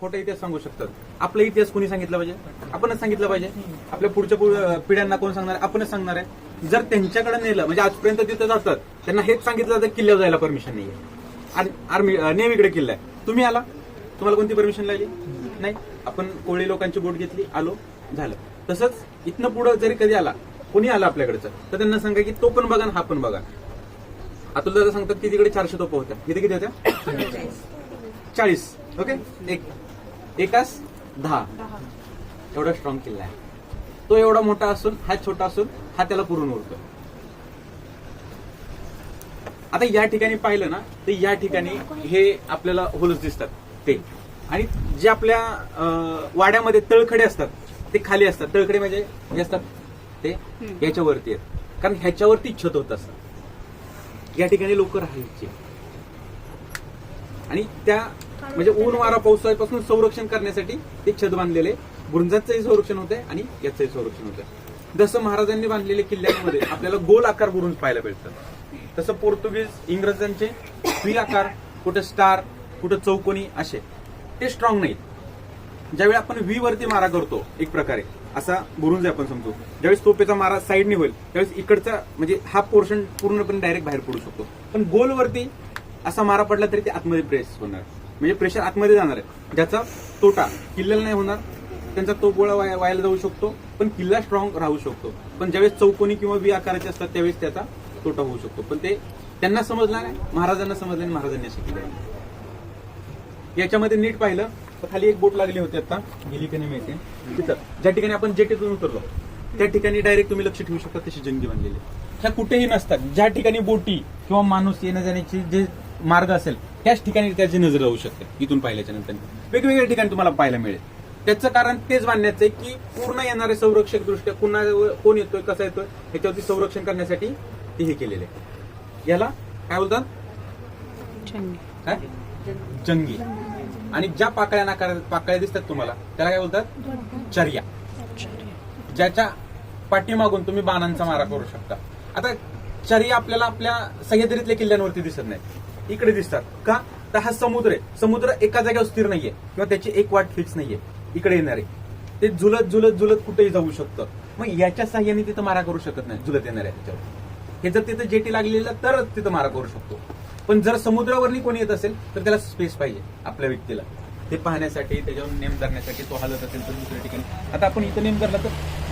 खोटा इतिहास सांगू शकतात. आपला इतिहास कोणी सांगितला पाहिजे? आपणच सांगितलं पाहिजे. आपल्या पुढच्या पिढ्यांना कोण सांगणार? आपणच सांगणार आहे. जर त्यांच्याकडे नेलं म्हणजे आजपर्यंत तिथे जातात त्यांना हेच सांगितलं जातं किल्ल्यावर जायला परमिशन नाही आर्मी नेव्हीकडे किल्ला आहे. तुम्ही आला? तुम्हाला कोणती परमिशन लागली? नाही. आपण कोळी लोकांची बोट घेतली आलो झालं. तसंच इथनं पुढं जरी कधी आला कोणी आला आपल्याकडचं तर त्यांना सांगा की तो पण बघा हा पण बघा. अतुल दादा सांगतात की तिकडे चारशे तोपा होत्या. किती किती होत्या? चाळीस. ओके? एक. एकास दहा. एवढा स्ट्रॉंग किल्ला आहे. तो एवढा मोठा असून हा छोटा असून हा त्याला पुरून उरतो आता या ठिकाणी पाहिलं ना तर या ठिकाणी हे आपल्याला होल्स दिसतात ते. आणि जे आपल्या वाड्यामध्ये तळखडे असतात ते खाली असतात. तळखडे म्हणजे जे असतात ते याच्यावरती आहेत. कारण ह्याच्यावरती छत होत असतं या ठिकाणी लोक राहायचे. आणि त्या म्हणजे ऊन वारा पावसापासून संरक्षण करण्यासाठी ते छत बांधलेले बुरुंजाचंही संरक्षण होतंय आणि याचंही संरक्षण होतंय. जसं महाराजांनी बांधलेले किल्ल्यांमध्ये आपल्याला गोल आकार बुरुंज पाहायला मिळतात तसं पोर्तुगीज इंग्रजांचे फ्री आकार कुठं स्टार कुठं चौकोनी असे. ते स्ट्रॉंग नाहीत. ज्यावेळी आपण व्ही वरती मारा करतो एक प्रकारे असा बुरुंज आपण समजू. ज्यावेळेस तोपेचा मारा साईडने होईल त्यावेळेस इकडचा म्हणजे हा पोर्शन पूर्णपणे डायरेक्ट बाहेर पडू शकतो. पण गोलवरती असा मारा पडला तरी ते आतमध्ये प्रेस होणार. म्हणजे प्रेशर आतमध्ये जाणार आहे. ज्याचा तोटा किल्ल्याला नाही होणार त्यांचा तो गोळा वाया- जाऊ शकतो पण किल्ला स्ट्रॉंग राहू शकतो. पण ज्यावेळेस चौकोनी किंवा व्ही आकाराचे असतात त्यावेळेस त्याचा तोटा होऊ शकतो. पण ते त्यांना समजला नाही महाराजांना समजलं आणि महाराजांनी असं केलं. याच्यामध्ये नीट पाहिलं तर खाली एक बोट लागली होती आता. गेली की नाही माहिती तिथं. ज्या ठिकाणी आपण जेटीतून उतरलो त्या ठिकाणी डायरेक्ट तुम्ही लक्ष ठेवू शकता तशी जंगी बांधलेली ह्या कुठेही नसतात. ज्या ठिकाणी बोटी किंवा माणूस येण्या जाण्याची जे मार्ग असेल त्याच ठिकाणी त्याची नजर राहू शकते इथून पाहिल्याच्या नंतर. वेगवेगळ्या ठिकाणी तुम्हाला पाहायला मिळेल. त्याचं कारण तेच मानण्याचं आहे की पूर्ण येणारे संरक्षक दृष्ट्या पुन्हा कोण येतोय कसा येतोय ह्याच्यावरती संरक्षण करण्यासाठी ते हे केलेले आहे. याला काय बोलतात? काय? जंगी. आणि ज्या पाकळ्या नाकार पाकळ्या दिसतात तुम्हाला त्याला काय बोलतात? चर्या. ज्याच्या पाठीमागून तुम्ही बाणांचा मारा करू शकता. आता चर्या आपल्याला आपल्या सह्याद्रीतल्या किल्ल्यांवरती दिसत नाही. इकडे दिसतात. का? तर हा समुद्र आहे. समुद्र एका जागेवर स्थिर नाहीये. किंवा त्याची एक वाट फिक्स नाहीये. इकडे येणारे. ते झुलत झुलत झुलत कुठेही जाऊ शकतं. मग याच्या साह्याने तिथं मारा करू शकत नाही. झुलत येणाऱ्या त्याच्यावर. हे जर तिथं जेटी लागलेलं तरच तिथं मारा करू शकतो. पण जर समुद्रावरनी कोणी येत असेल तर त्याला स्पेस पाहिजे आपल्या व्यक्तीला. ते पाहण्यासाठी त्याच्यावर नेम धरण्यासाठी तो हलत असेल तर दुसऱ्या ठिकाणी. आता आपण इथं नेम धरला तर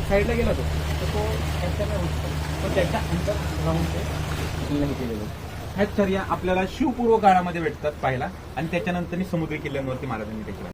साईडला गेला तो. तर तो त्याच्या अंतर राहून ते हे केलेलं ह्याच सर्या चर्या आपल्याला शिवपूर्व काळामध्ये भेटतात पाहायला. आणि त्याच्यानंतर समुद्री किल्ल्यांवरती महाराजांनी देखील